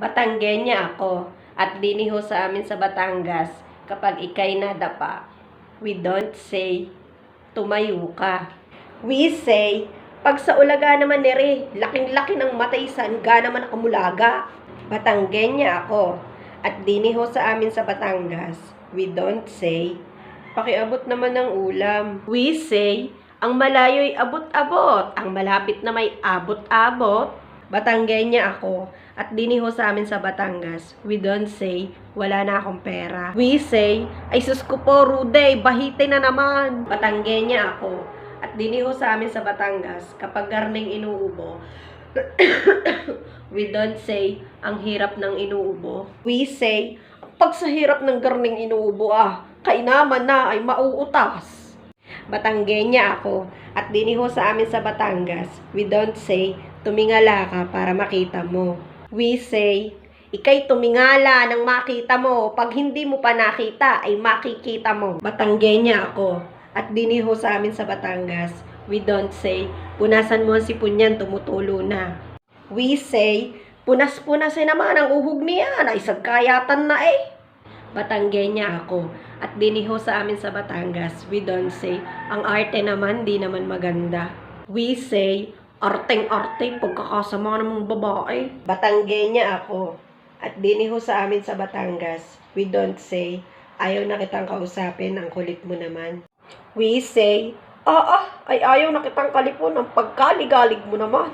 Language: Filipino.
Batanggenya ako at diniho sa amin sa Batangas kapag ikay nadapa. We don't say tumayo ka. We say pag sa ulaga naman nere, laking-laki ng matay saan ga naman akamulaga. Batanggenya ako at diniho sa amin sa Batangas. We don't say pakiabot naman ng ulam. We say ang malayo'y abot-abot, ang malapit na may abot-abot. Batanggenya ako at diniho sa amin sa Batangas. We don't say, wala na akong pera. We say, ay sus ko po, Rude, bahite na naman. Batanggenya ako at diniho sa amin sa Batangas kapag garning inuubo. We don't say, ang hirap ng inuubo. We say, pag sa hirap ng garning inuubo ah, kainaman na ay mauutas. Batanggenya ako at diniho sa amin sa Batangas. We don't say, tumingala ka para makita mo. We say, ikay tumingala nang makita mo. Pag hindi mo pa nakita, ay makikita mo. Batanggenya ako at diniho sa amin sa Batangas. We don't say, punasan mo ang sipon tumutulo na. We say, punas-punasin naman ang uhog niyan, ay sagkayatan na eh. Batanggenya ako at diniho sa amin sa Batangas. We don't say, ang arte naman, di naman maganda. We say, arteng-arte, pagkakasama ng babae. Batanggenya ako at diniho sa amin sa Batangas. We don't say, ayaw na kitang kausapin, ang kulit mo naman. We say, ah ah, ay ayaw na kitang kalipon, ang pagkaligalig mo naman.